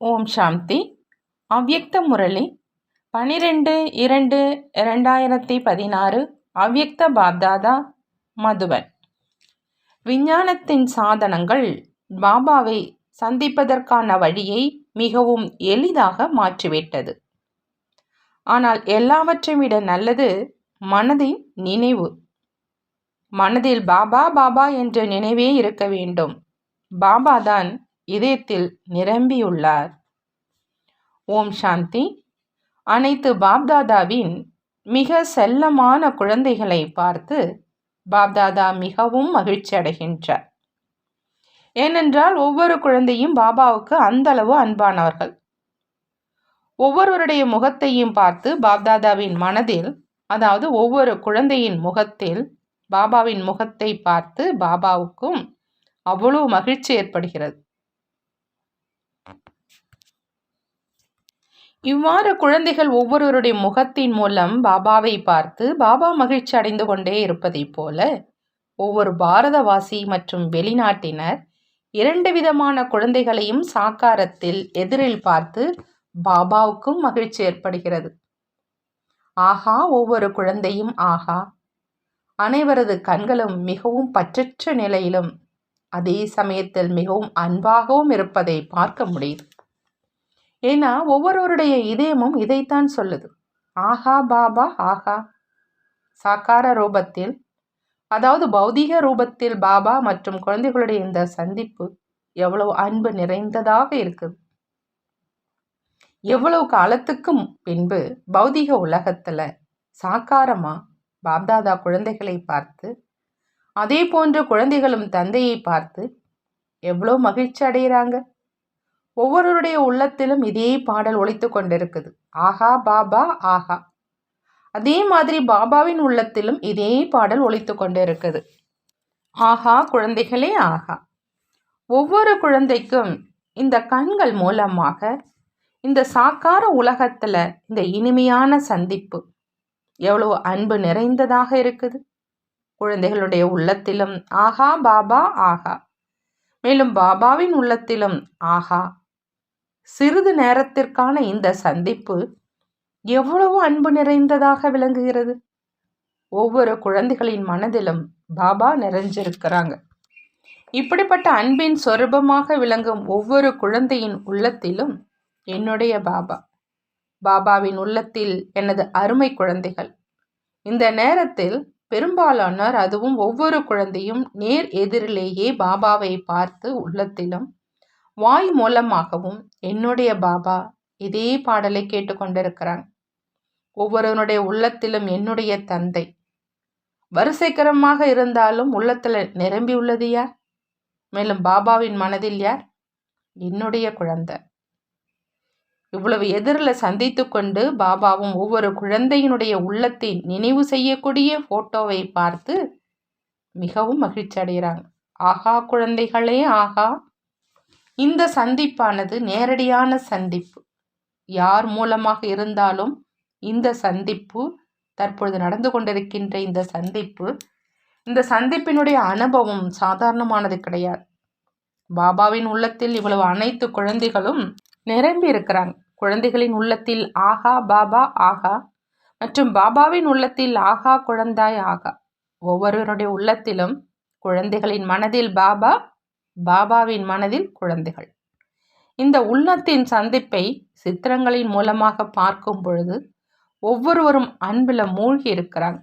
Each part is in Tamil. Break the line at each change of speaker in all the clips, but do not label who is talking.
ஓம் சாந்தி. அவ்யக்த முரளி. பனிரெண்டு இரண்டு இரண்டாயிரத்தி பதினாறு அவ்யக்த பாப்தாதா மதுவன். விஞ்ஞானத்தின் சாதனங்கள் பாபாவை சந்திப்பதற்கான வழியை மிகவும் எளிதாக மாற்றிவிட்டது. ஆனால் எல்லாவற்றை விட நல்லது மனதின் நினைவு. மனதில் பாபா பாபா என்ற நினைவே இருக்க வேண்டும். பாபாதான் இதயத்தில் நிரம்பியுள்ளார். ஓம் சாந்தி. அனைத்து பாப்தாதாவின் மிக செல்லமான குழந்தைகளை பார்த்து பாப்தாதா மிகவும் மகிழ்ச்சி அடைகின்றார். ஏனென்றால் ஒவ்வொரு குழந்தையும் பாபாவுக்கு அந்தளவு அன்பானவர்கள். ஒவ்வொருவருடைய முகத்தையும் பார்த்து பாப்தாதாவின் மனதில் அதாவது ஒவ்வொரு குழந்தையின் முகத்தில் பாபாவின் முகத்தை பார்த்து பாபாவுக்கும் அவ்வளவு மகிழ்ச்சி ஏற்படுகிறது. இவ்வாறு குழந்தைகள் ஒவ்வொருவருடைய முகத்தின் மூலம் பாபாவை பார்த்து பாபா மகிழ்ச்சி அடைந்து கொண்டே இருப்பதைப் போல ஒவ்வொரு பாரதவாசி மற்றும் வெளிநாட்டினர் இரண்டு விதமான குழந்தைகளையும் சாக்காரத்தில் எதிரில் பார்த்து பாபாவுக்கும் மகிழ்ச்சி ஏற்படுகிறது. ஆஹா ஒவ்வொரு குழந்தையும் ஆஹா. அனைவரது கண்களும் மிகவும் பற்றற்ற நிலையிலும் அதே சமயத்தில் மிகவும் அன்பாகவும் இருப்பதை பார்க்க முடியுது. ஏன்னா ஒவ்வொருவருடைய இதயமும் இதைத்தான் சொல்லுது. ஆஹா பாபா ஆஹா. சாக்கார ரூபத்தில் அதாவது பௌதிக ரூபத்தில் பாபா மற்றும் குழந்தைகளுடைய இந்த சந்திப்பு எவ்வளவு அன்பு நிறைந்ததாக இருக்குது. எவ்வளவு காலத்துக்கும் பின்பு பௌதிக உலகத்தில் சாக்காரமா பாப்தாதா குழந்தைகளை பார்த்து அதே போன்று குழந்தைகளும் தந்தையை பார்த்து எவ்வளோ மகிழ்ச்சி அடைகிறாங்க. ஒவ்வொருவருடைய உள்ளத்திலும் இதே பாடல் ஒழித்து கொண்டிருக்குது. ஆஹா பாபா ஆஹா. அதே மாதிரி பாபாவின் உள்ளத்திலும் இதே பாடல் ஒழித்து கொண்டு இருக்குது ஆஹா குழந்தைகளே ஆஹா. ஒவ்வொரு குழந்தைக்கும் இந்த கண்கள் மூலமாக இந்த சாக்கார உலகத்தில் இந்த இனிமையான சந்திப்பு எவ்வளோ அன்பு நிறைந்ததாக இருக்குது. குழந்தைகளுடைய உள்ளத்திலும் ஆஹா பாபா ஆஹா. மேலும் பாபாவின் உள்ளத்திலும் ஆஹா சிறிது நேரத்திற்கான இந்த சந்திப்பு எவ்வளவு அன்பு நிறைந்ததாக விளங்குகிறது. ஒவ்வொரு குழந்தைகளின் மனதிலும் பாபா நிறைஞ்சிருக்கிறாங்க. இப்படிப்பட்ட அன்பின் சொரூபமாக விளங்கும் ஒவ்வொரு குழந்தையின் உள்ளத்திலும் என்னுடைய பாபா. பாபாவின் உள்ளத்தில் எனது அருமை குழந்தைகள். இந்த நேரத்தில் பெரும்பாலானோர் அதுவும் ஒவ்வொரு குழந்தையும் நேர் எதிரிலேயே பாபாவை பார்த்து உள்ளத்திலும் வாய் மூலமாகவும் என்னுடைய பாபா இதே பாடலை கேட்டுக்கொண்டிருக்கிறான். ஒவ்வொருவனுடைய உள்ளத்திலும் என்னுடைய தந்தை. வரிசைக்கரமாக இருந்தாலும் உள்ளத்தில் நிரம்பி உள்ளது யார்? மேலும் பாபாவின் மனதில் யார்? என்னுடைய குழந்தை. இவ்வளவு எதிரில் சந்தித்து கொண்டு பாபாவும் ஒவ்வொரு குழந்தையினுடைய உள்ளத்தை நினைவு செய்யக்கூடிய போட்டோவை பார்த்து மிகவும் மகிழ்ச்சி அடைகிறாங்க ஆகா குழந்தைகளே ஆகா இந்த சந்திப்பானது நேரடியான சந்திப்பு. யார் மூலமாக இருந்தாலும் இந்த சந்திப்பு தற்பொழுது நடந்து கொண்டிருக்கின்ற இந்த சந்திப்பு இந்த சந்திப்பினுடைய அனுபவம் சாதாரணமானது கிடையாது. பாபாவின் உள்ளத்தில் இவ்வளவு அனைத்து குழந்தைகளும் நிரம்பி இருக்கிறாங்க. குழந்தைகளின் உள்ளத்தில் ஆகா பாபா ஆகா மற்றும் பாபாவின் உள்ளத்தில் ஆகா குழந்தாய் ஆகா ஒவ்வொருவருடைய உள்ளத்திலும் குழந்தைகளின் மனதில் பாபா பாபாவின் மனதில் குழந்தைகள். இந்த உள்ளத்தின் சந்திப்பை சித்திரங்களின் மூலமாக பார்க்கும் பொழுது ஒவ்வொருவரும் அன்பில் மூழ்கி இருக்கிறாங்க.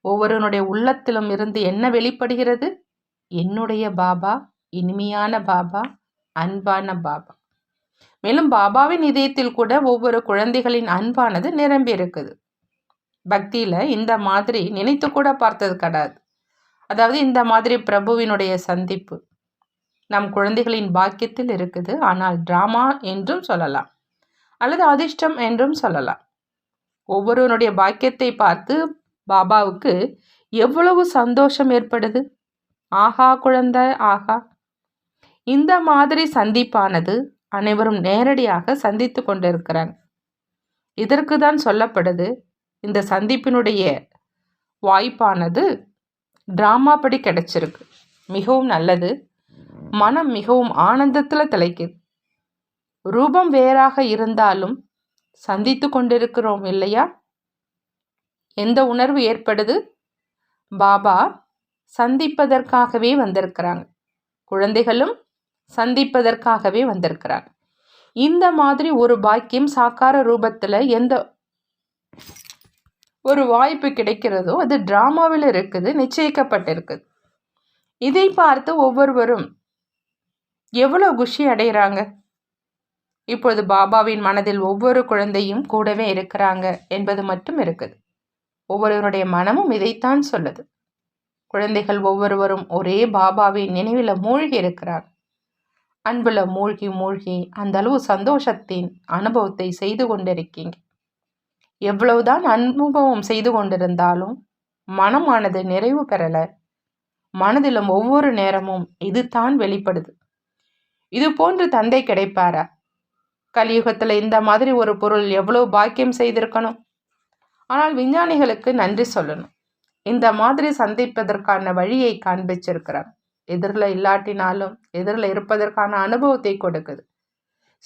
ஒவ்வொருவனுடைய உள்ளத்திலும் இருந்து என்ன வெளிப்படுகிறது? என்னுடைய பாபா இனிமையான பாபா அன்பான பாபா. மேலும் பாபாவின் இதயத்தில் கூட ஒவ்வொரு குழந்தைகளின் அன்பானது நிரம்பி இருக்குது. பக்தியில் இந்த மாதிரி நினைத்து கூட பார்த்தது கிடையாது. அதாவது இந்த மாதிரி பிரபுவினுடைய சந்திப்பு. நம் குழந்தைகளின் பாக்கியத்தில் இருக்குது. ஆனால் ட்ராமா என்றும் சொல்லலாம். அல்லது அதிர்ஷ்டம் என்றும் சொல்லலாம். ஒவ்வொருவனுடைய பாக்கியத்தை பார்த்து பாபாவுக்கு எவ்வளவு சந்தோஷம் ஏற்படுது? ஆஹா குழந்தை ஆஹா. இந்த மாதிரி சந்திப்பானது அனைவரும் நேரடியாக சந்தித்து கொண்டிருக்கிறாங்க. இதற்கு தான் சொல்லப்படுது இந்த சந்திப்பினுடைய வாய்ப்பானது ட்ராமாப்படி கிடைச்சிருக்கு. மிகவும் நல்லது. மனம் மிகவும் ஆனந்தத்தில் திளைக்குது. ரூபம் வேறாக இருந்தாலும் சந்தித்து கொண்டிருக்கிறோம் இல்லையா? எந்த உணர்வு ஏற்படுது? பாபா சந்திப்பதற்காகவே வந்திருக்கிறாங்க. குழந்தைகளும் சந்திப்பதற்காகவே வந்திருக்கிறாங்க. இந்த மாதிரி ஒரு பாக்கியம் சாக்கார ரூபத்தில் எந்த ஒரு வாய்ப்பு கிடைக்கிறதோ அது டிராமாவில் இருக்குது நிச்சயிக்கப்பட்டிருக்குது. இதை பார்த்து ஒவ்வொருவரும் எவ்வளோ குஷி அடைகிறாங்க இப்பொழுது பாபாவின் மனதில் ஒவ்வொரு குழந்தையும் கூடவே இருக்கிறாங்க என்பது மட்டும் இருக்குது. ஒவ்வொருவருடைய மனமும் இதைத்தான் சொல்லுது. குழந்தைகள் ஒவ்வொருவரும் ஒரே பாபாவின் நினைவில் மூழ்கி இருக்கிறார் அன்புல மூழ்கி மூழ்கி அந்த அளவு சந்தோஷத்தின் அனுபவத்தை செய்து கொண்டிருக்கீங்க. எவ்வளவுதான் அனுபவம் செய்து கொண்டிருந்தாலும் மனமானது நிறைவு பெறலை. மனதிலும் ஒவ்வொரு நேரமும் இதுதான் வெளிப்படுது. இது போன்று தந்தை கிடைப்பாரா? கலியுகத்தில் இந்த மாதிரி ஒரு பொருள் எவ்வளோ பாக்கியம் செய்திருக்கணும்? ஆனால் விஞ்ஞானிகளுக்கு நன்றி சொல்லணும். இந்த மாதிரி சந்திப்பதற்கான வழியை காண்பிச்சிருக்கிறார். எதிரில் இல்லாட்டினாலும் எதிரில் இருப்பதற்கான அனுபவத்தை கொடுக்குது.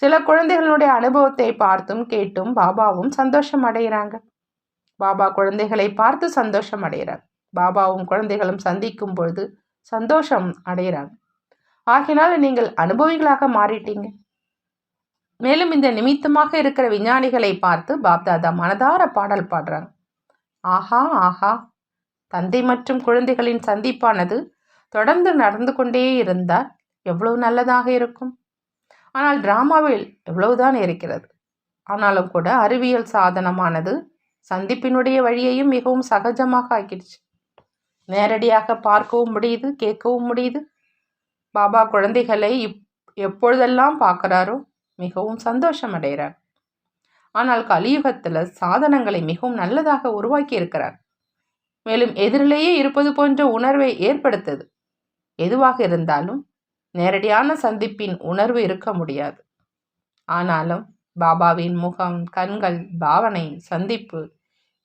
சில குழந்தைகளுடைய அனுபவத்தை பார்த்தும் கேட்டும் பாபாவும் சந்தோஷம் அடைகிறாங்க. பாபா குழந்தைகளை பார்த்து சந்தோஷம் அடைகிறார். பாபாவும் குழந்தைகளும் சந்திக்கும் பொழுது சந்தோஷம் அடைகிறாங்க. ஆகினால் நீங்கள் அனுபவிகளாக மாறிட்டீங்க. மேலும் இந்த நிமித்தமாக இருக்கிற விஞ்ஞானிகளை பார்த்து பாப்தாதா மனதார பாடல் பாடுறாங்க. ஆஹா ஆஹா. தந்தை மற்றும் குழந்தைகளின் சந்திப்பானது தொடர்ந்து நடந்து கொண்டே இருந்தால் எவ்வளவு நல்லதாக இருக்கும். ஆனால் டிராமாவில் எவ்வளவுதான் இருக்கிறது. ஆனாலும் கூட அறிவியல் சாதனமானது சந்திப்பினுடைய வழியையும் மிகவும் சகஜமாக ஆக்கிடுச்சு. நேரடியாக பார்க்கவும் முடியுது கேட்கவும் முடியுது. பாபா குழந்தைகளை இப் எப்பொழுதெல்லாம் பார்க்குறாரோ மிகவும் சந்தோஷம் அடைகிறார் ஆனால் கலியுகத்தில் சாதனங்களை மிகவும் நல்லதாக உருவாக்கி இருக்கிறார். மேலும் எதிரிலேயே இருப்பது போன்ற உணர்வை ஏற்படுத்தது. எதுவாக இருந்தாலும் நேரடியான சந்திப்பின் உணர்வு இருக்க முடியாது. ஆனாலும் பாபாவின் முகம் கண்கள் பாவனை சந்திப்பு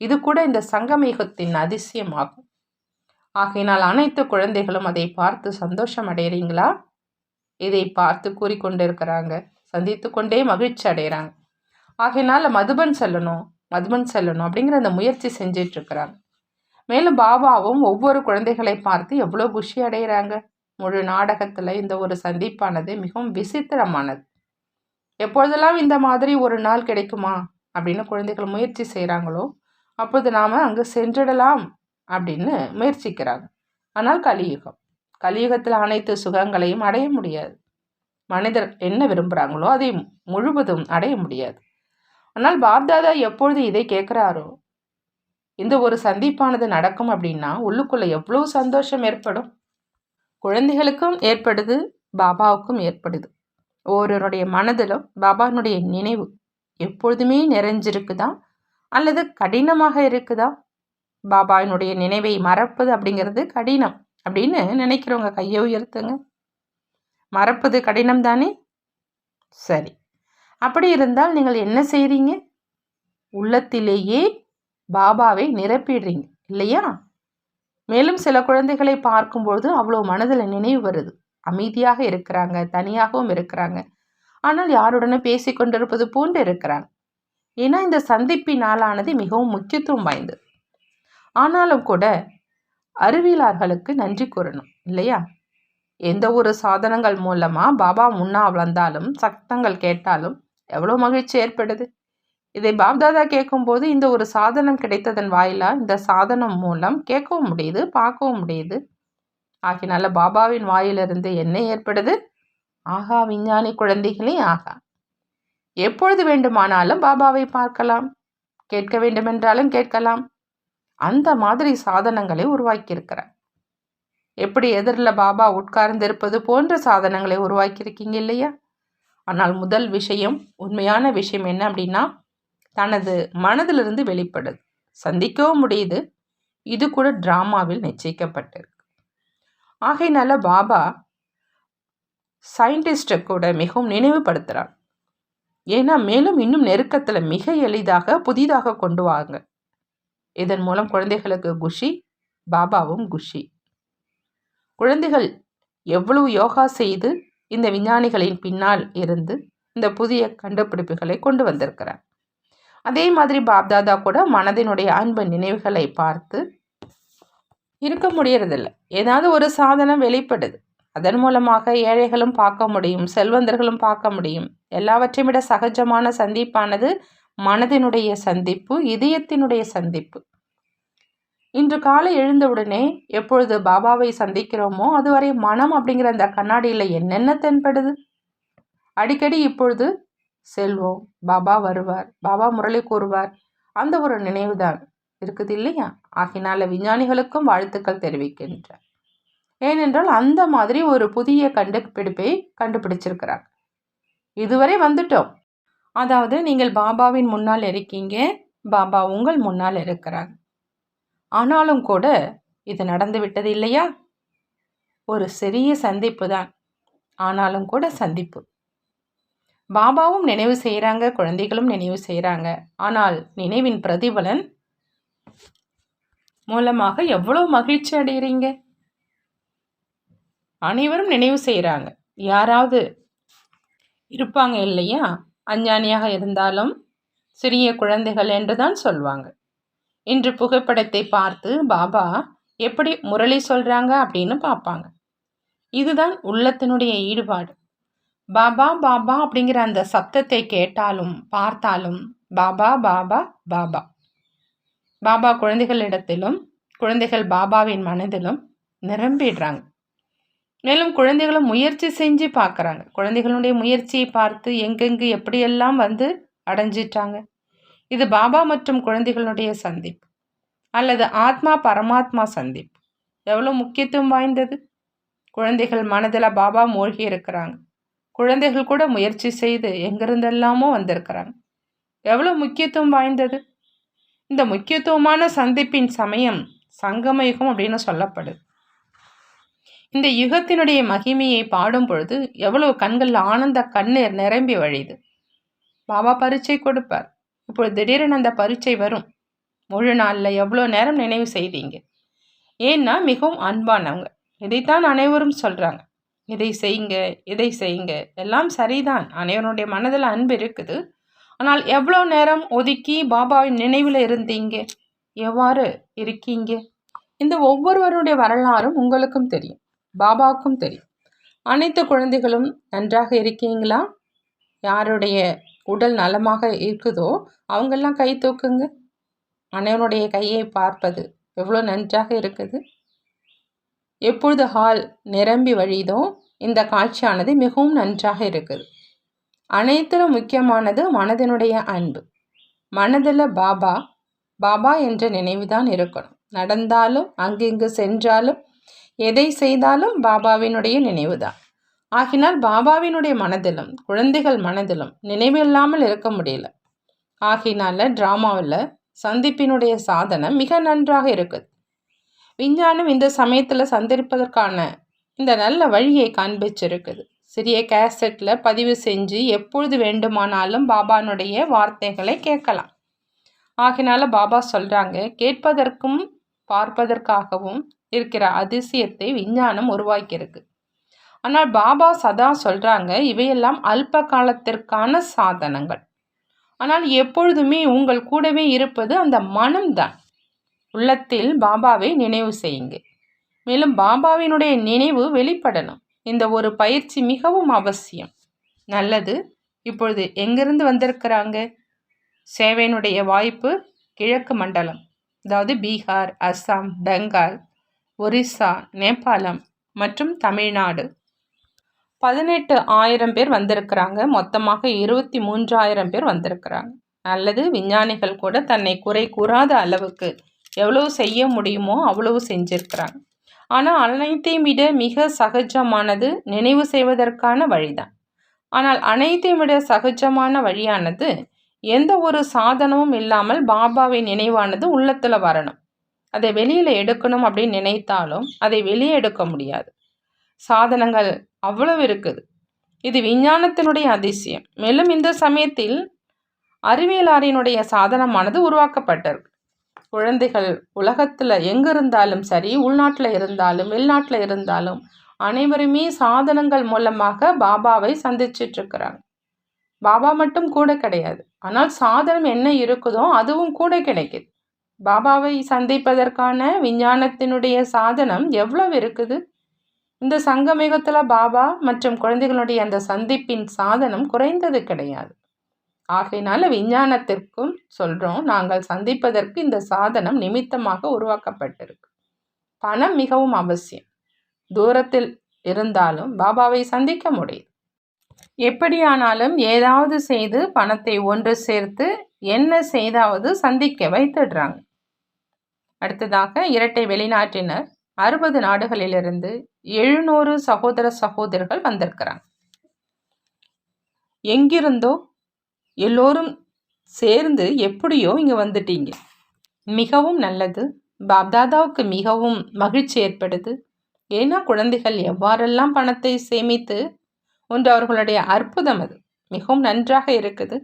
இது கூட இந்த சங்கமயுகத்தின் அதிசயமாகும். ஆகையினால் அனைத்து குழந்தைகளும் அதை பார்த்து சந்தோஷம் அடைகிறீங்களா இதை பார்த்து கூறிக்கொண்டிருக்கிறாங்க. சந்தித்து கொண்டே மகிழ்ச்சி அடைகிறாங்க. ஆகையினால் மதுபன் செல்லணும் மதுபன் செல்லணும் அப்படிங்கிற அந்த முயற்சி செஞ்சிட்ருக்கிறாங்க. மேலும் பாபாவும் ஒவ்வொரு குழந்தைகளை பார்த்து எவ்வளோ குஷி அடைகிறாங்க. முழு நாடகத்தில் இந்த ஒரு சந்திப்பானது மிகவும் விசித்திரமானது. எப்பொழுதெல்லாம் இந்த மாதிரி ஒரு நாள் கிடைக்குமா அப்படின்னு குழந்தைகள் முயற்சி செய்கிறாங்களோ அப்போது நாம் அங்கே சென்றிடலாம். அப்படின்னு முயற்சிக்கிறாங்க. ஆனால் கலியுகம். கலியுகத்தில் அனைத்து சுகங்களையும் அடைய முடியாது. மனிதர் என்ன விரும்புகிறாங்களோ அதை முழுவதும் அடைய முடியாது. ஆனால் பாப்தாதா எப்பொழுது இதை கேட்குறாரோ? இந்த ஒரு சந்திப்பானது நடக்கும் அப்படின்னா உள்ளுக்குள்ளே எவ்வளோ சந்தோஷம் ஏற்படும்? குழந்தைகளுக்கும் ஏற்படுது பாபாவுக்கும் ஏற்படுது. ஒருவருடைய மனதிலும் பாபானுடைய நினைவு எப்பொழுதுமே நிறைஞ்சிருக்குதா? அல்லது கடினமாக இருக்குதா? பாபாவினுடைய நினைவை மறப்பது அப்படிங்கிறது கடினம் அப்படின்னு நினைக்கிறவங்க கையை உயர்த்துங்க. மறப்பது கடினம் தானே? சரி. அப்படி இருந்தால் நீங்கள் என்ன செய்கிறீங்க உள்ளத்திலேயே பாபாவை நிரப்பிடுறீங்க இல்லையா? மேலும் சில குழந்தைகளை பார்க்கும்பொழுது அவ்வளோ மனதில் நினைவு வருது. அமைதியாக இருக்கிறாங்க தனியாகவும் இருக்கிறாங்க. ஆனால் யாருடனும் பேசி கொண்டிருப்பது போன்று இருக்கிறாங்க. ஏன்னா இந்த சந்திப்பின் நாளானது மிகவும் முக்கியத்துவம் வாய்ந்தது. ஆனாலும் கூட அறிவியலார்களுக்கு நன்றி கூறணும் இல்லையா? எந்த ஒரு சாதனங்கள் மூலமாக பாபா முன்னா வளர்ந்தாலும் சத்தங்கள் கேட்டாலும் எவ்வளோ மகிழ்ச்சி ஏற்படுது? இதை பாப்தாதா கேட்கும்போது இந்த ஒரு சாதனம் கிடைத்ததன் வாயிலாக இந்த சாதனம் மூலம் கேட்கவும் முடியுது பார்க்கவும் முடியுது? ஆகினால பாபாவின் வாயிலிருந்து என்ன ஏற்படுது? ஆகா விஞ்ஞானி குழந்தைகளே ஆகா. எப்பொழுது வேண்டுமானாலும் பாபாவை பார்க்கலாம். கேட்க வேண்டுமென்றாலும் கேட்கலாம். அந்த மாதிரி சாதனங்களை உருவாக்கியிருக்கிறார் எப்படி எதிரில் பாபா உட்கார்ந்திருப்பது போன்ற சாதனங்களை உருவாக்கியிருக்கீங்க இல்லையா? ஆனால் முதல் விஷயம் உண்மையான விஷயம் என்ன அப்படின்னா தனது மனதிலிருந்து வெளிப்படுது. சந்திக்கவும் முடியுது. இது கூட ட்ராமாவில் நிச்சயிக்கப்பட்டிருக்கு. ஆகையினால பாபா சயின்டிஸ்டை கூட மிகவும் நினைவுபடுத்துகிறார் ஏன்னா மேலும் இன்னும் நெருக்கத்தில் மிக எளிதாக புதிதாக கொண்டு வாங்க. இதன் மூலம் குழந்தைகளுக்கு குஷி பாபாவும் குஷி. குழந்தைகள் எவ்வளவு யோகா செய்து இந்த விஞ்ஞானிகளின் பின்னால் இருந்து இந்த புதிய கண்டுபிடிப்புகளை கொண்டு வந்திருக்கிறார். அதே மாதிரி பாப்தாதா கூட மனதினுடைய அன்பு நினைவுகளை பார்த்து இருக்க முடியறதில்ல. ஏதாவது ஒரு சாதனம் வெளிப்படுது. அதன் மூலமாக ஏழைகளும் பார்க்க முடியும் செல்வந்தர்களும் பார்க்க முடியும். எல்லாவற்றையும் விட சகஜமான சந்திப்பானது மனதினுடைய சந்திப்பு இதயத்தினுடைய சந்திப்பு. இன்று காலை எழுந்தவுடனே எப்பொழுது பாபாவை சந்திக்கிறோமோ அதுவரை மனம் அப்படிங்கிற அந்த கண்ணாடியில் என்னென்ன தென்படுது? அடிக்கடி இப்பொழுது செல்வோம் பாபா வருவார் பாபா முரளி கூறுவார். அந்த ஒரு நினைவு தான் இருக்குது இல்லையா? ஆகினால விஞ்ஞானிகளுக்கும் வாழ்த்துக்கள் தெரிவிக்கின்றார். ஏனென்றால் அந்த மாதிரி ஒரு புதிய கண்டுபிடிப்பை கண்டுபிடிச்சிருக்கிறாங்க இதுவரை வந்துட்டோம். அதாவது நீங்கள் பாபாவின் முன்னால் இருக்கீங்க பாபா உங்கள் முன்னால் இருக்கிறார். ஆனாலும் கூட இது நடந்து விட்டது இல்லையா? ஒரு சிறிய சந்திப்பு தான். ஆனாலும் கூட சந்திப்பு. பாபாவும் நினைவு செய்கிறாங்க குழந்தைகளும் நினைவு செய்கிறாங்க. ஆனால் நினைவின் பிரதிபலன் மூலமாக எவ்வளோ மகிழ்ச்சி அடைகிறீங்க? அனைவரும் நினைவு செய்கிறாங்க. யாராவது இருப்பாங்க இல்லையா? அஞ்ஞானியாக இருந்தாலும் சிறிய குழந்தைகள் என்று தான் சொல்வாங்க. இன்று புகைப்படத்தை பார்த்து பாபா எப்படி முரளி சொல்கிறாங்க அப்படின்னு பார்ப்பாங்க. இதுதான் உள்ளத்தினுடைய ஈடுபாடு. பாபா பாபா அப்படிங்கிற அந்த சப்தத்தை கேட்டாலும் பார்த்தாலும் பாபா பாபா பாபா. பாபா குழந்தைகளிடத்திலும் குழந்தைகள் பாபாவின் மனதிலும் நிரம்பிடுறாங்க. மேலும் குழந்தைகளும் முயற்சி செஞ்சு பார்க்குறாங்க. குழந்தைகளுடைய முயற்சியை பார்த்து எங்கெங்கு எப்படியெல்லாம் வந்து அடைஞ்சிட்டாங்க. இது பாபா மற்றும் குழந்தைகளுடைய சந்திப்பு. அல்லது ஆத்மா பரமாத்மா சந்திப்பு. எவ்வளோ முக்கியத்துவம் வாய்ந்தது. குழந்தைகள் மனதில் பாபா மூழ்கி இருக்கிறாங்க. குழந்தைகள் கூட முயற்சி செய்து எங்கிருந்தெல்லாமோ வந்திருக்கிறாங்க. எவ்வளோ முக்கியத்துவம் வாய்ந்தது. இந்த முக்கியத்துவமான சந்திப்பின் சமயம் சங்கமயுகம் அப்படின்னு சொல்லப்படுது. இந்த யுகத்தினுடைய மகிமையை பாடும் பொழுது எவ்வளவு கண்களில் ஆனந்த கண்ணீர் நிரம்பி வழியுது. பாபா பரீட்சை கொடுப்பார். இப்பொழுது திடீரென அந்த பரீட்சை வரும். முழு நாளில் எவ்வளோ நேரம் நினைவு செய்தீங்க? ஏன்னா மிகவும் அன்பானவங்க. இதைத்தான் அனைவரும் சொல்கிறாங்க இதை செய்யுங்க இதை செய்யுங்க. எல்லாம் சரிதான். அனைவருடைய மனதில் அன்பு இருக்குது. ஆனால் எவ்வளோ நேரம் ஒதுக்கி பாபாவின் நினைவில் இருந்தீங்க? எவ்வாறு இருக்கீங்க? இந்த ஒவ்வொருவருடைய வரலாறும் உங்களுக்கும் தெரியும். பாபாவுக்கும் தெரியும். அனைத்து குழந்தைகளும் நன்றாக இருக்கீங்களா? யாருடைய உடல் நலமாக இருக்குதோ அவங்கெல்லாம் கை தூக்குங்க. அனைவனுடைய கையை பார்ப்பது எவ்வளோ நன்றாக இருக்குது. எப்பொழுது ஹால் நிரம்பி வழியுதோ இந்த காட்சியானது மிகவும் நன்றாக இருக்குது. அனைத்திலும் முக்கியமானது மனதினுடைய அன்பு. மனதில் பாபா பாபா என்ற நினைவு தான் இருக்கணும். நடந்தாலும் அங்கிங்கு சென்றாலும் எதை செய்தாலும் பாபாவினுடைய நினைவு தான் ஆகினால் பாபாவினுடைய மனதிலும் குழந்தைகள் மனதிலும் நினைவு இல்லாமல் இருக்க முடியல. ஆகினால ட்ராமாவில் சந்திப்பினுடைய சாதனம் மிக நன்றாக இருக்குது. விஞ்ஞானம் இந்த சமயத்தில் சந்திப்பதற்கான இந்த நல்ல வழியை காண்பிச்சிருக்குது. சிறிய கேசட்டில் பதிவு செஞ்சு எப்பொழுது வேண்டுமானாலும் பாபானுடைய வார்த்தைகளை கேட்கலாம். ஆகினால பாபா சொல்கிறாங்க கேட்பதற்கும் பார்ப்பதற்காகவும் இருக்கிற அதிசயத்தை விஞ்ஞானம் உருவாக்கியிருக்கு. ஆனால் பாபா சதா சொல்கிறாங்க இவையெல்லாம் அல்ப காலத்திற்கான சாதனங்கள். ஆனால் எப்பொழுதுமே உங்கள் கூடவே இருப்பது அந்த மனம்தான் உள்ளத்தில் பாபாவை நினைவு செய்யுங்க மேலும் பாபாவினுடைய நினைவு வெளிப்படணும். இந்த ஒரு பயிற்சி மிகவும் அவசியம். நல்லது. இப்பொழுது எங்கிருந்து வந்திருக்கிறாங்க? சேவையினுடைய வாய்ப்பு கிழக்கு மண்டலம். அதாவது பீகார் அஸ்ஸாம் பெங்கால் ஒரிசா நேபாளம் மற்றும் தமிழ்நாடு. பதினெட்டு ஆயிரம் பேர் வந்திருக்கிறாங்க. மொத்தமாக இருபத்தி மூன்றாயிரம் பேர் வந்திருக்கிறாங்க. நல்லது விஞ்ஞானிகள் கூட தன்னை குறை கூறாத அளவுக்கு எவ்வளவு செய்ய முடியுமோ அவ்வளவு செஞ்சிருக்கிறாங்க. ஆனால் அனைத்தையும் விட மிக சகஜமானது நினைவு செய்வதற்கான வழிதான். ஆனால் அனைத்தையும் விட சகஜமான வழியானது எந்த ஒரு சாதனமும் இல்லாமல் பாபாவின் நினைவானது உள்ளத்தில் வரணும். அதை வெளியில் எடுக்கணும் அப்படின்னு நினைத்தாலும் அதை வெளியே எடுக்க முடியாது. சாதனங்கள் அவ்வளவு இருக்குது. இது விஞ்ஞானத்தினுடைய அதிசயம். மேலும் இந்த சமயத்தில் அறிவியலாரினுடைய சாதனமானது உருவாக்கப்பட்டது. குழந்தைகள் உலகத்தில் எங்கே இருந்தாலும் சரி உள்நாட்டில் இருந்தாலும் வெளிநாட்டில் இருந்தாலும் அனைவருமே சாதனங்கள் மூலமாக பாபாவை சந்திச்சிட்ருக்கிறாங்க பாபா மட்டும் கூட கிடையாது. ஆனால் சாதனம் என்ன இருக்குதோ அதுவும் கூட கிடைக்குது. பாபாவை சந்திப்பதற்கான விஞ்ஞானத்தினுடைய சாதனம் எவ்வளவு இருக்குது? இந்த சங்கமேகத்தில் பாபா மற்றும் குழந்தைகளுடைய அந்த சந்திப்பின் சாதனம் குறைந்தது கிடையாது. ஆகையினால விஞ்ஞானத்திற்கும் சொல்கிறோம் நாங்கள் சந்திப்பதற்கு இந்த சாதனம் நிமித்தமாக உருவாக்கப்பட்டிருக்கு. பணம் மிகவும் அவசியம். தூரத்தில் இருந்தாலும் பாபாவை சந்திக்க முடியுது எப்படியானாலும் ஏதாவது செய்து பணத்தை ஒன்று சேர்த்து என்ன செய்தாவது சந்திக்க வைத்துடுறாங்க. அடுத்ததாக இரட்டை வெளிநாட்டினர். அறுபது நாடுகளிலிருந்து எழுநூறு சகோதர சகோதரர்கள் வந்திருக்கிறாங்க எங்கிருந்தோ எல்லோரும் சேர்ந்து எப்படியோ இங்கே வந்துட்டீங்க. மிகவும் நல்லது. பாப்தாதாவுக்கு மிகவும் மகிழ்ச்சி ஏற்படுது. ஏன்னா குழந்தைகள் எவ்வாறெல்லாம் பணத்தை சேமித்து ஒன்று அவர்களுடைய அற்புதம் அது. மிகவும் நன்றாக இருக்குது.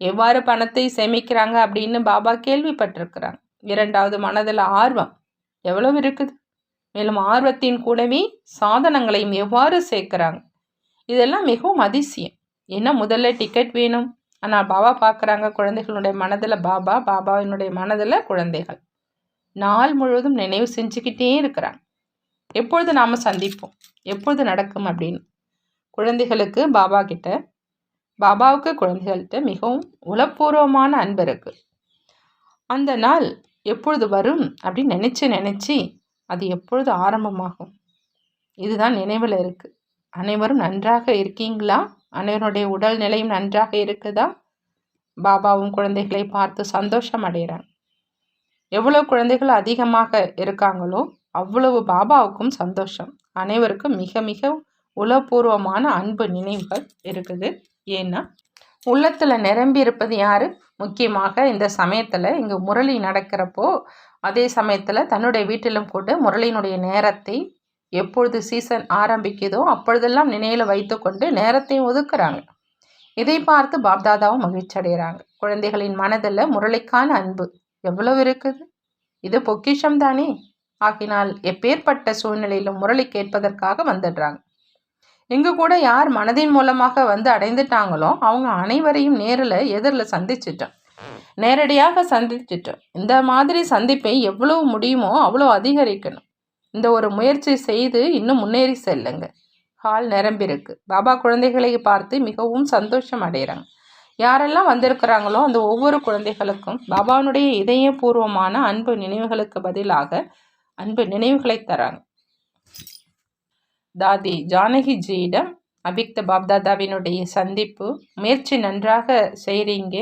எவ்வாறு பணத்தை சேமிக்கிறாங்க அப்படின்னு பாபா கேள்விப்பட்டிருக்கிறாங்க இரண்டாவது மனதில் ஆர்வம் எவ்வளவு இருக்குது? மேலும் ஆர்வத்தின் கூடவே சாதனங்களையும் எவ்வாறு சேர்க்குறாங்க? இதெல்லாம் மிகவும் அதிசயம். என்ன முதல்ல டிக்கெட் வேணும்? ஆனால் பாபா பார்க்குறாங்க குழந்தைகளுடைய மனதில் பாபா பாபாவினுடைய மனதில் குழந்தைகள். நாள் முழுவதும் நினைவு செஞ்சுக்கிட்டே இருக்கிறாங்க. எப்பொழுது நாம் சந்திப்போம்? எப்பொழுது நடக்கும் அப்படின்னு? குழந்தைகளுக்கு பாபா கிட்ட பாபாவுக்கு குழந்தைகள்கிட்ட மிகவும் உளப்பூர்வமான அன்பு இருக்குது அந்த நாள் எப்பொழுது வரும் அப்படின்னு நினச்சி நினச்சி அது எப்பொழுது ஆரம்பமாகும்? இதுதான் நினைவில் இருக்குது அனைவரும் நன்றாக இருக்கீங்களா? அனைவருடைய உடல்நிலையும் நன்றாக இருக்குதா? பாபாவும் குழந்தைகளை பார்த்து சந்தோஷம் அடைகிறாங்க. எவ்வளோ குழந்தைகள் அதிகமாக இருக்காங்களோ அவ்வளவு பாபாவுக்கும் சந்தோஷம். அனைவருக்கும் மிக மிக உளப்பூர்வமான அன்பு நினைவுகள் இருக்குது. ஏன்னா உள்ளத்தில் நிரம்பி இருப்பது யார்? முக்கியமாக இந்த சமயத்தில் இங்கே முரளி நடக்கிறப்போ அதே சமயத்தில் தன்னுடைய வீட்டிலும் கூட முரளியினுடைய நேரத்தை எப்பொழுது சீசன் ஆரம்பிக்குதோ அப்பொழுதெல்லாம் நினைவில் வைத்துக்கொண்டு நேரத்தையும் ஒதுக்குறாங்க. இதை பார்த்து பாப்தாதாவும் மகிழ்ச்சி அடைகிறாங்க. குழந்தைகளின் மனதில் முரளிக்கான அன்பு எவ்வளவு இருக்குது? இது பொக்கிஷம் தானே? ஆகினால் எப்பேற்பட்ட சூழ்நிலையிலும் முரளி கேட்பதற்காக வந்துடுறாங்க. எங்கள் கூட யார் மனதின் மூலமாக வந்து அடைந்துட்டாங்களோ அவங்க அனைவரையும் நேரில் எதிரில் சந்திச்சிட்டோம். நேரடியாக சந்திச்சிட்டோம். இந்த மாதிரி சந்திப்பை எவ்வளவு முடியுமோ அவ்வளோ அதிகரிக்கணும். இந்த ஒரு முயற்சி செய்து இன்னும் முன்னேறி செல்லுங்க. ஹால் நிரம்பியிருக்கு. பாபா குழந்தைகளை பார்த்து மிகவும் சந்தோஷம் அடைகிறாங்க. யாரெல்லாம் வந்திருக்கிறாங்களோ அந்த ஒவ்வொரு குழந்தைகளுக்கும் பாபானுடைய இதயபூர்வமான அன்பு நினைவுகளுக்கு பதிலாக அன்பு நினைவுகளை தராங்க. தாதி ஜானகிஜியிடம் அபிக்த பாப்தாதாவினுடைய சந்திப்பு. முயற்சி நன்றாக செய்கிறீங்க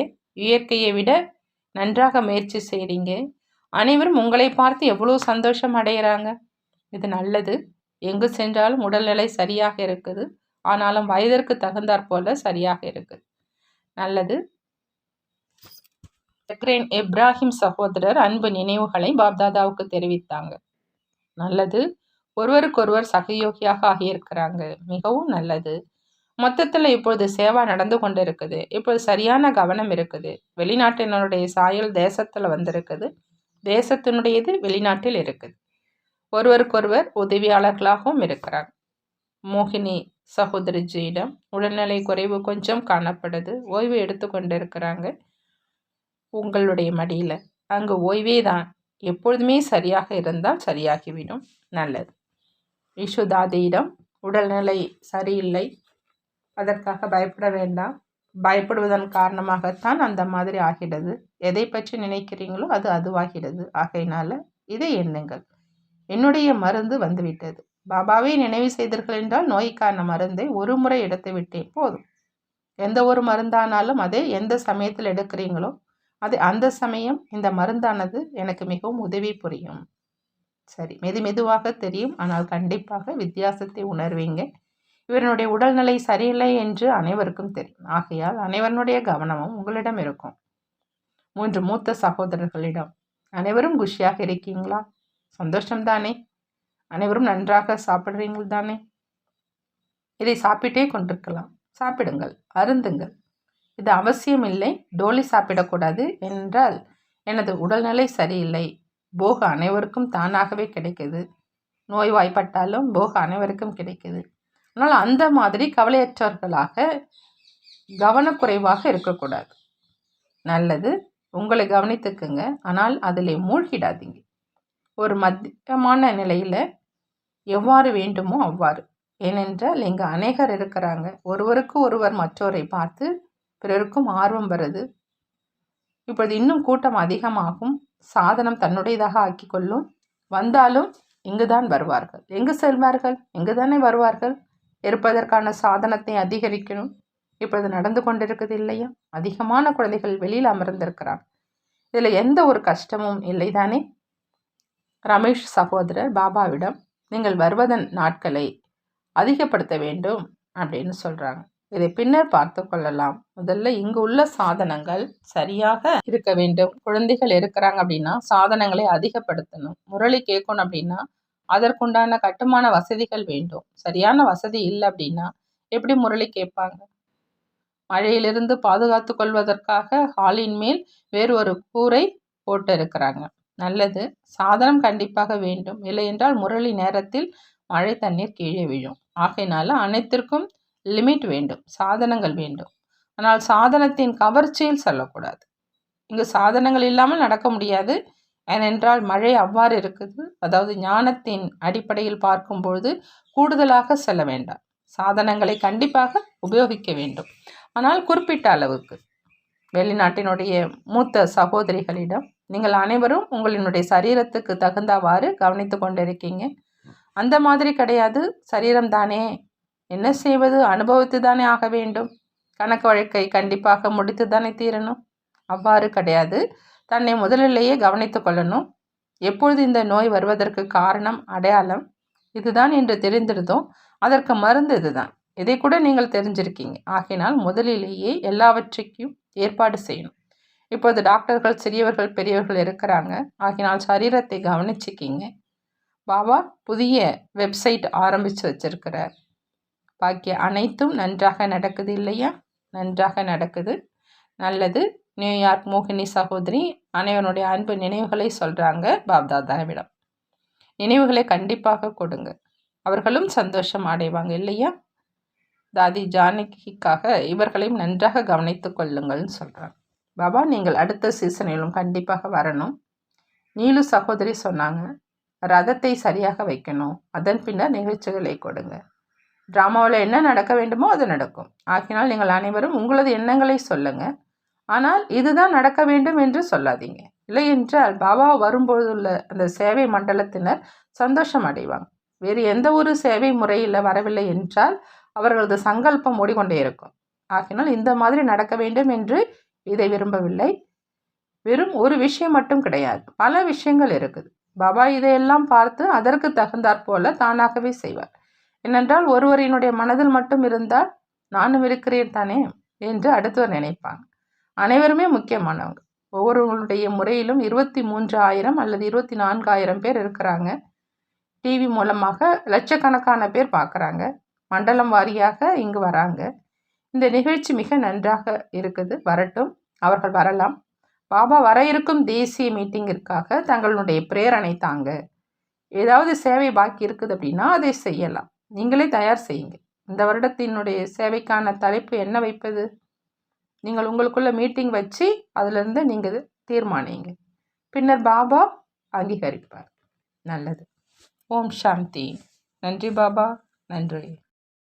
இயற்கையை விட நன்றாக முயற்சி செய்கிறீங்க அனைவரும் உங்களை பார்த்து எவ்வளோ சந்தோஷம் அடைகிறாங்க இது நல்லது. எங்கு சென்றாலும் உடல்நிலை சரியாக இருக்குது. ஆனாலும் வயதிற்கு தகுந்தாற் போல சரியாக இருக்குது நல்லது. பக்ரேன் இப்ராஹிம் சகோதரர் அன்பு நினைவுகளை பாப்தாதாவுக்கு தெரிவித்தாங்க. நல்லது. ஒருவருக்கொருவர் சகயோகியாக ஆகியிருக்கிறாங்க. மிகவும் நல்லது. மொத்தத்தில் இப்பொழுது சேவா நடந்து கொண்டு இருக்குது இப்பொழுது சரியான கவனம் இருக்குது. வெளிநாட்டினருடைய சாயல் தேசத்தில் வந்திருக்குது. தேசத்தினுடையது வெளிநாட்டில் இருக்குது. ஒருவருக்கொருவர் உதவியாளர்களாகவும் இருக்கிறாங்க மோகினி சகோதரிஜியிடம் உடல்நிலை குறைவு கொஞ்சம் காணப்படுது. ஓய்வு எடுத்துக்கொண்டு இருக்கிறாங்க உங்களுடைய மடியில். அங்கு ஓய்வே தான். எப்பொழுதுமே சரியாக இருந்தால் சரியாகிவிடும். நல்லது. யசுதாதியிடம் உடல்நிலை சரியில்லை. அதற்காக பயப்பட வேண்டாம். பயப்படுவதன் காரணமாகத்தான் அந்த மாதிரி ஆகிடுது எதை பற்றி நினைக்கிறீங்களோ அது அதுவாகிறது. ஆகையினால இதை எண்ணுங்கள். என்னுடைய மருந்து வந்துவிட்டது. பாபாவை நினைவு செய்தீர்கள் என்றால் நோய்க்கான மருந்தை ஒரு முறை எடுத்து விட்டேன். போதும். எந்த ஒரு மருந்தானாலும் அதை எந்த சமயத்தில் எடுக்கிறீங்களோ அது அந்த சமயம் இந்த மருந்தானது எனக்கு மிகவும் உதவி புரியும். சரி மெது மெதுவாக தெரியும். ஆனால் கண்டிப்பாக வித்தியாசத்தை உணர்வீங்க. இவனுடைய உடல்நிலை சரியில்லை என்று அனைவருக்கும் தெரியும். ஆகையால் அனைவருடைய கவனமும் உங்களிடம் இருக்கும். மூன்று மூத்த சகோதரர்களிடம். அனைவரும் குஷியாக இருக்கீங்களா? சந்தோஷம்தானே? அனைவரும் நன்றாக சாப்பிட்றீங்கள் தானே இதை சாப்பிட்டே கொண்டிருக்கலாம். சாப்பிடுங்கள் அருந்துங்கள். இது அவசியம் இல்லை டோலி சாப்பிடக்கூடாது என்றால் எனது உடல்நிலை சரியில்லை. போக அனைவருக்கும் தானாகவே கிடைக்குது. நோய்வாய்ப்பட்டாலும் போக அனைவருக்கும் கிடைக்குது. ஆனால் அந்த மாதிரி கவலையற்றவர்களாக கவனக்குறைவாக இருக்கக்கூடாது. நல்லது உங்களை கவனித்துக்குங்க. ஆனால் அதில் மூழ்கிடாதீங்க. ஒரு மத்தியமான நிலையில் எவ்வாறு வேண்டுமோ அவ்வாறு. ஏனென்றால் இங்கே அநேகர் இருக்கிறாங்க. ஒருவருக்கு ஒருவர் மற்றோரை பார்த்து பிறருக்கும் ஆர்வம் வருது. இப்பொழுது இன்னும் கூட்டம் அதிகமாகும். சாதனம் தன்னுடையதாக ஆக்கி கொள்ளும் வந்தாலும் இங்கு தான் வருவார்கள். எங்கு செல்வார்கள்? எங்கு தானே வருவார்கள். இருப்பதற்கான சாதனத்தை அதிகரிக்கணும். இப்பொழுது நடந்து கொண்டிருக்குது இல்லையா? அதிகமான குழந்தைகள் வெளியில் அமர்ந்திருக்கிறாங்க இதில் எந்த ஒரு கஷ்டமும் இல்லை தானே ரமேஷ் சகோதரர் பாபாவிடம் நீங்கள் வருவதன் நாட்களை அதிகப்படுத்த வேண்டும் அப்படின்னு சொல்கிறாங்க இதை பின்னர் பார்த்து கொள்ளலாம். முதல்ல இங்கு உள்ள சாதனங்கள் சரியாக இருக்க வேண்டும். குழந்தைகள் இருக்கிறாங்க அப்படின்னா சாதனங்களை அதிகப்படுத்தணும். முரளி கேட்கணும் அப்படின்னா அதற்குண்டான கட்டுமான வசதிகள் வேண்டும். சரியான வசதி இல்லை அப்படின்னா எப்படி முரளி கேட்பாங்க? மழையிலிருந்து பாதுகாத்து கொள்வதற்காக ஹாலின் மேல் வேறு ஒரு கூரை போட்டு இருக்கிறாங்க நல்லது. சாதனம் கண்டிப்பாக வேண்டும். இல்லை என்றால் முரளி நேரத்தில் மழை தண்ணீர் கீழே விழும். ஆகையினால அனைத்திற்கும் லிமிட் வேண்டும் சாதனங்கள் வேண்டும். ஆனால் சாதனத்தின் கவர்ச்சியில் சொல்லக்கூடாது. இங்கு சாதனங்கள் இல்லாமல் நடக்க முடியாது. ஏனென்றால் மழை அவ்வாறு இருக்குது. அதாவது ஞானத்தின் அடிப்படையில் பார்க்கும்பொழுது கூடுதலாக செல்ல வேண்டாம். சாதனங்களை கண்டிப்பாக உபயோகிக்க வேண்டும். ஆனால் குறிப்பிட்ட அளவுக்கு. வெளிநாட்டினுடைய மூத்த சகோதரிகளிடம் நீங்கள் அனைவரும் உங்களினுடைய சரீரத்துக்கு தகுந்தவாறு கவனித்து கொண்டிருக்கீங்க. அந்த மாதிரி கிடையாது. சரீரம் தானே என்ன செய்வது? அனுபவித்து தானே ஆக வேண்டும். கணக்கு வழக்கை கண்டிப்பாக முடித்து தானே தீரணும்? அவ்வாறு கிடையாது. தன்னை முதலிலேயே கவனித்து கொள்ளணும். எப்பொழுது இந்த நோய் வருவதற்கு காரணம்? அடையாளம்? இதுதான் என்று தெரிந்திருந்தோம். அதற்கு மருந்து இதுதான். இதை கூட நீங்கள் தெரிஞ்சிருக்கீங்க. ஆகினால் முதலிலேயே எல்லாவற்றையும் ஏற்பாடு செய்யணும். இப்போது டாக்டர்கள் சிறியவர்கள் பெரியவர்கள் இருக்கிறாங்க. ஆகினால் சரீரத்தை கவனிச்சிக்கிங்க. பாபா புதிய வெப்சைட் ஆரம்பித்து வச்சிருக்கிறார். பாக்கிய அனைத்தும் நன்றாக நடக்குது இல்லையா? நன்றாக நடக்குது. நல்லது. நியூயார்க் மோகினி சகோதரி அனைவனுடைய அன்பு நினைவுகளை சொல்கிறாங்க பாப்தாதாவிடம். நினைவுகளை கண்டிப்பாக கொடுங்க. அவர்களும் சந்தோஷம் அடைவாங்க இல்லையா? தாதி ஜானகிக்காக இவர்களையும் நன்றாக கவனித்து கொள்ளுங்கள்னு சொல்கிறாங்க பாபா நீங்கள் அடுத்த சீசனிலும் கண்டிப்பாக வரணும். நீலு சகோதரி சொன்னாங்க ரதத்தை சரியாக வைக்கணும். அதன் பின்னர் நிகழ்ச்சிகளை கொடுங்க. ட்ராமாவில் என்ன நடக்க வேண்டுமோ அது நடக்கும். ஆகினால் நீங்கள் அனைவரும் உங்களது எண்ணங்களை சொல்லுங்கள் ஆனால் இதுதான் நடக்க வேண்டும் என்று சொல்லாதீங்க. இல்லை என்றால் பாபா வரும்பொழுதுள்ள அந்த சேவை மண்டலத்தினர் சந்தோஷம் அடைவாங்க. வேறு எந்த ஒரு சேவை முறையில் வரவில்லை என்றால் அவர்களது சங்கல்பம் ஓடிக்கொண்டே இருக்கும். ஆகினால் இந்த மாதிரி நடக்க வேண்டும் என்று இதை விரும்பவில்லை. வெறும் ஒரு விஷயம் மட்டும் கிடையாது. பல விஷயங்கள் இருக்குது. பாபா இதையெல்லாம் பார்த்து அதற்கு தகுந்தாற் போல தானாகவே செய்வார். ஏனென்றால் ஒருவரினுடைய மனதில் மட்டும் இருந்தால் நானும் இருக்கிறேன் தானே என்று அடுத்தவர் நினைப்பாங்க. அனைவருமே முக்கியமானவங்க. ஒவ்வொருவங்களுடைய முறையிலும் இருபத்தி மூன்று ஆயிரம் அல்லது இருபத்தி நான்காயிரம் பேர் இருக்கிறாங்க. டிவி மூலமாக லட்சக்கணக்கான பேர் பார்க்குறாங்க. மண்டலம் வாரியாக இங்கு வராங்க. இந்த நிகழ்ச்சி மிக நன்றாக இருக்குது. வரட்டும். அவர்கள் வரலாம். பாபா வர இருக்கும் தேசிய மீட்டிங்கிற்காக தங்களுடைய பிரேரணை தாங்க. ஏதாவது சேவை பாக்கி இருக்குது அப்படின்னா அதை செய்யலாம். நீங்களே தயார் செய்யுங்க. இந்த வருடத்தினுடைய சேவைக்கான தலைப்பு என்ன வைப்பது? நீங்கள் உங்களுக்குள்ள மீட்டிங் வச்சு அதிலிருந்து நீங்கள் தீர்மானிங்க. பின்னர் பாபா அங்கீகரிப்பார். நல்லது. ஓம் சாந்தி. நன்றி பாபா. நன்றி.